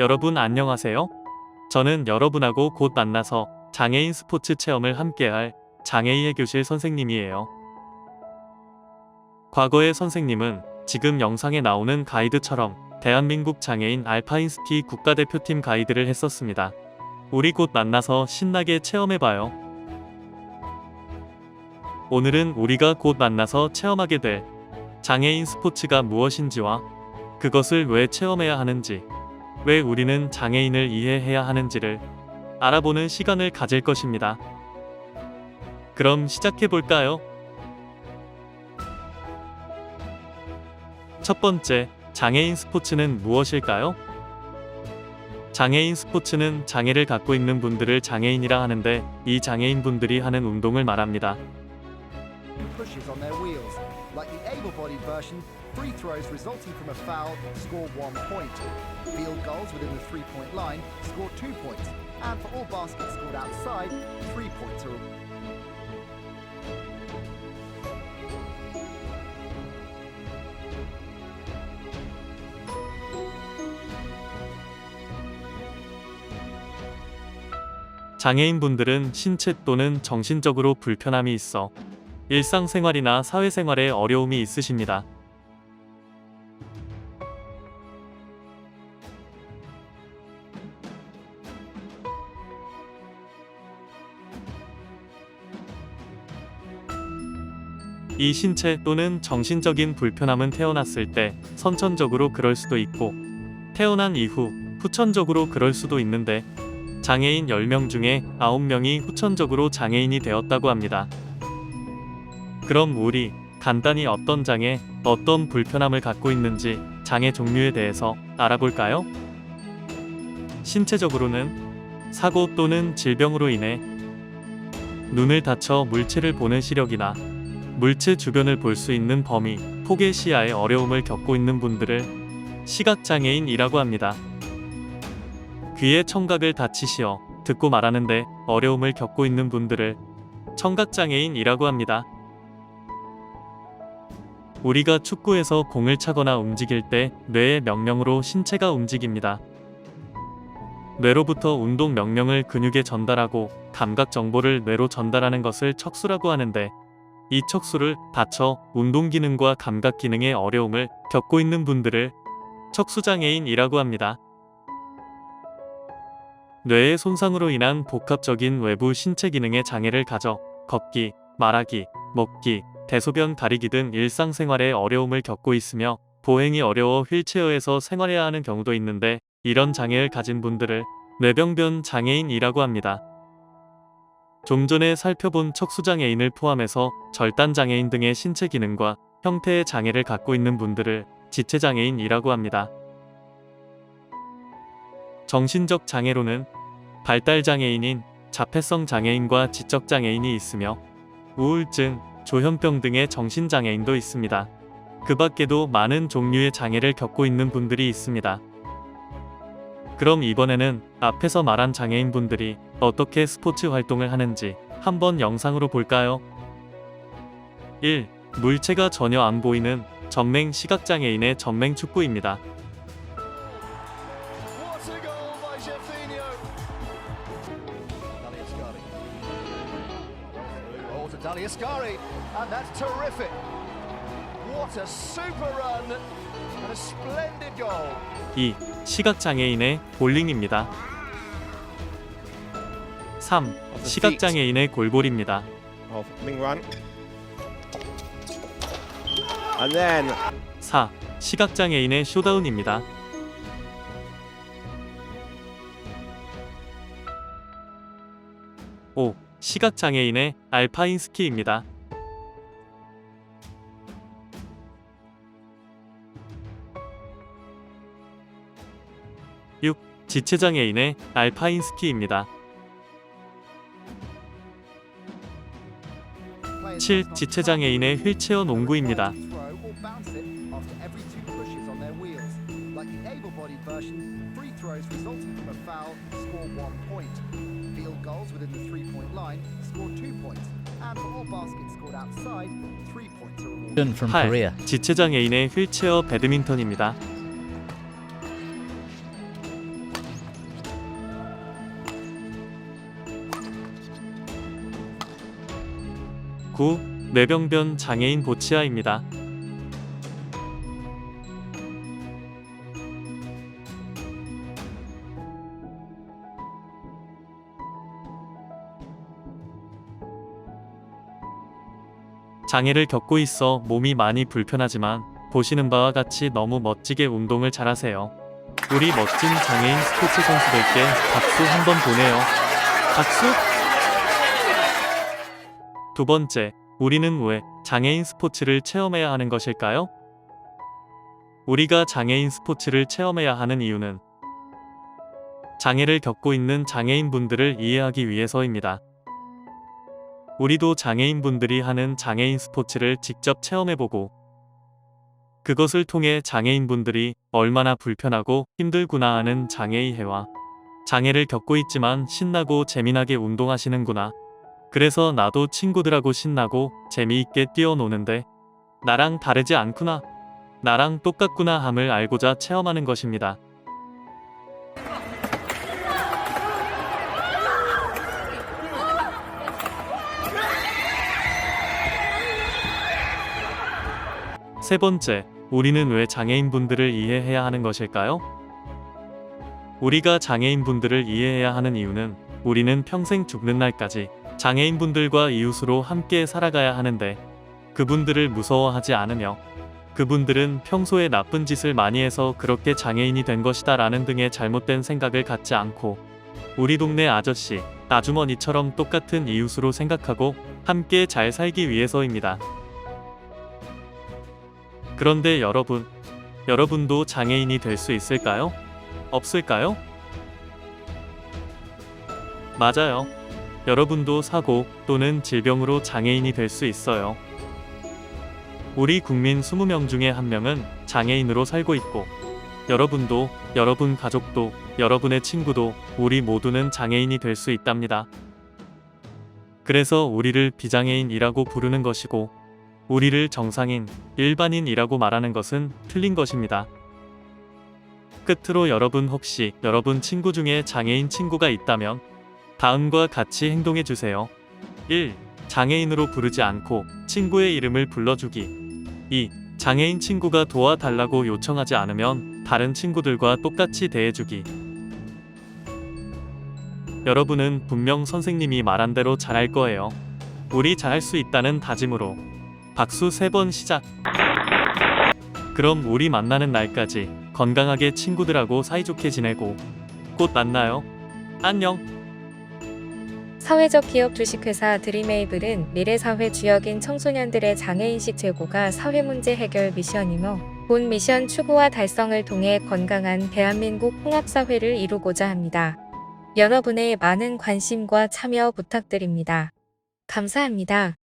여러분 안녕하세요. 저는 여러분하고 곧 만나서 장애인 스포츠 체험을 함께할 장애인의 교실 선생님이에요. 과거의 선생님은 지금 영상에 나오는 가이드처럼 대한민국 장애인 알파인 스키 국가대표팀 가이드를 했었습니다. 우리 곧 만나서 신나게 체험해봐요. 오늘은 우리가 곧 만나서 체험하게 될 장애인 스포츠가 무엇인지와 그것을 왜 체험해야 하는지, 왜 우리는 장애인을 이해해야 하는지를 알아보는 시간을 가질 것입니다. 그럼 시작해 볼까요? 첫 번째, 장애인 스포츠는 무엇일까요? 장애인 스포츠는 장애를 갖고 있는 분들을 장애인이라 하는데 이 장애인 분들이 하는 운동을 말합니다. Free throws resulting from a foul score one point. Field goals within the three-point line score two points. And for all baskets scored outside, three points are 장애인 분들은 신체 또는 정신적으로 불편함이 있어 일상생활이나 사회생활에 어려움이 있으십니다. 이 신체 또는 정신적인 불편함은 태어났을 때 선천적으로 그럴 수도 있고 태어난 이후 후천적으로 그럴 수도 있는데 장애인 10명 중에 9명이 후천적으로 장애인이 되었다고 합니다. 그럼 우리 간단히 어떤 장애, 어떤 불편함을 갖고 있는지 장애 종류에 대해서 알아볼까요? 신체적으로는 사고 또는 질병으로 인해 눈을 다쳐 물체를 보는 시력이나 물체 주변을 볼 수 있는 범위, 폭의 시야에 어려움을 겪고 있는 분들을 시각장애인이라고 합니다. 귀의 청각을 다치시어 듣고 말하는데 어려움을 겪고 있는 분들을 청각장애인이라고 합니다. 우리가 축구에서 공을 차거나 움직일 때 뇌의 명령으로 신체가 움직입니다. 뇌로부터 운동 명령을 근육에 전달하고 감각 정보를 뇌로 전달하는 것을 척수라고 하는데 이 척수를 다쳐 운동 기능과 감각 기능에 어려움을 겪고 있는 분들을 척수장애인이라고 합니다. 뇌의 손상으로 인한 복합적인 외부 신체 기능의 장애를 가져 걷기, 말하기, 먹기, 대소변 가리기 등 일상생활에 어려움을 겪고 있으며 보행이 어려워 휠체어에서 생활해야 하는 경우도 있는데 이런 장애를 가진 분들을 뇌병변 장애인이라고 합니다. 좀 전에 살펴본 척수장애인을 포함해서 절단장애인 등의 신체 기능과 형태의 장애를 갖고 있는 분들을 지체장애인이라고 합니다. 정신적 장애로는 발달 장애인인 자폐성 장애인과 지적 장애인이 있으며 우울증, 조현병 등의 정신 장애인도 있습니다. 그 밖에도 많은 종류의 장애를 겪고 있는 분들이 있습니다. 그럼 이번에는 앞에서 말한 장애인 분들이 어떻게 스포츠 활동을 하는지 한번 영상으로 볼까요? 1. 물체가 전혀 안 보이는 전맹 시각장애인의 전맹 축구입니다. Oh. 2. 시각장애인의 볼링입니다. 3. 시각장애인의 골볼입니다. of. And then 4. 시각장애인의 쇼다운입니다. 5. 시각장애인의 알파인 스키입니다. 6. 지체장애인의 알파인 스키입니다. 7. 지체장애인의 휠체어 농구입니다. Throw or bounce it after every two pushes on their wheels. Like the able-bodied version, free throws resulting from a foul score one point. Field goals within the three-point line score two points. And for all baskets scored outside, three points are awarded. from 8. Korea. 지체장애인의 휠체어 배드민턴입니다. 9. 뇌병변 장애인 보치아입니다. 장애를 겪고 있어 몸이 많이 불편하지만 보시는 바와 같이 너무 멋지게 운동을 잘하세요. 우리 멋진 장애인 스포츠 선수들께 박수 한번 보내요. 박수! 두 번째, 우리는 왜 장애인 스포츠를 체험해야 하는 것일까요? 우리가 장애인 스포츠를 체험해야 하는 이유는 장애를 겪고 있는 장애인분들을 이해하기 위해서입니다. 우리도 장애인분들이 하는 장애인 스포츠를 직접 체험해보고 그것을 통해 장애인분들이 얼마나 불편하고 힘들구나 하는 장애이해와 장애를 겪고 있지만 신나고 재미나게 운동하시는구나. 그래서 나도 친구들하고 신나고 재미있게 뛰어노는데 나랑 다르지 않구나. 나랑 똑같구나 함을 알고자 체험하는 것입니다. 세 번째, 우리는 왜 장애인분들을 이해해야 하는 것일까요? 우리가 장애인분들을 이해해야 하는 이유는 우리는 평생 죽는 날까지 장애인분들과 이웃으로 함께 살아가야 하는데 그분들을 무서워하지 않으며 그분들은 평소에 나쁜 짓을 많이 해서 그렇게 장애인이 된 것이다 라는 등의 잘못된 생각을 갖지 않고 우리 동네 아저씨, 아주머니처럼 똑같은 이웃으로 생각하고 함께 잘 살기 위해서입니다. 그런데 여러분, 여러분도 장애인이 될 수 있을까요? 없을까요? 맞아요. 여러분도 사고 또는 질병으로 장애인이 될 수 있어요. 우리 국민 20명 중에 한 명은 장애인으로 살고 있고, 여러분도, 여러분 가족도, 여러분의 친구도, 우리 모두는 장애인이 될 수 있답니다. 그래서 우리를 비장애인이라고 부르는 것이고, 우리를 정상인, 일반인이라고 말하는 것은 틀린 것입니다. 끝으로 여러분 혹시 여러분 친구 중에 장애인 친구가 있다면 다음과 같이 행동해 주세요. 1. 장애인으로 부르지 않고 친구의 이름을 불러주기. 2. 장애인 친구가 도와달라고 요청하지 않으면 다른 친구들과 똑같이 대해주기. 여러분은 분명 선생님이 말한 대로 잘할 거예요. 우리 잘할 수 있다는 다짐으로 박수 세번 시작. 그럼 우리 만나는 날까지 건강하게 친구들하고 사이좋게 지내고 곧 만나요. 안녕. 사회적 기업 주식회사 드림에이블은 미래사회 주역인 청소년들의 장애인식 제고가 사회 문제 해결 미션이며 본 미션 추구와 달성을 통해 건강한 대한민국 통합사회를 이루고자 합니다. 여러분의 많은 관심과 참여 부탁드립니다. 감사합니다.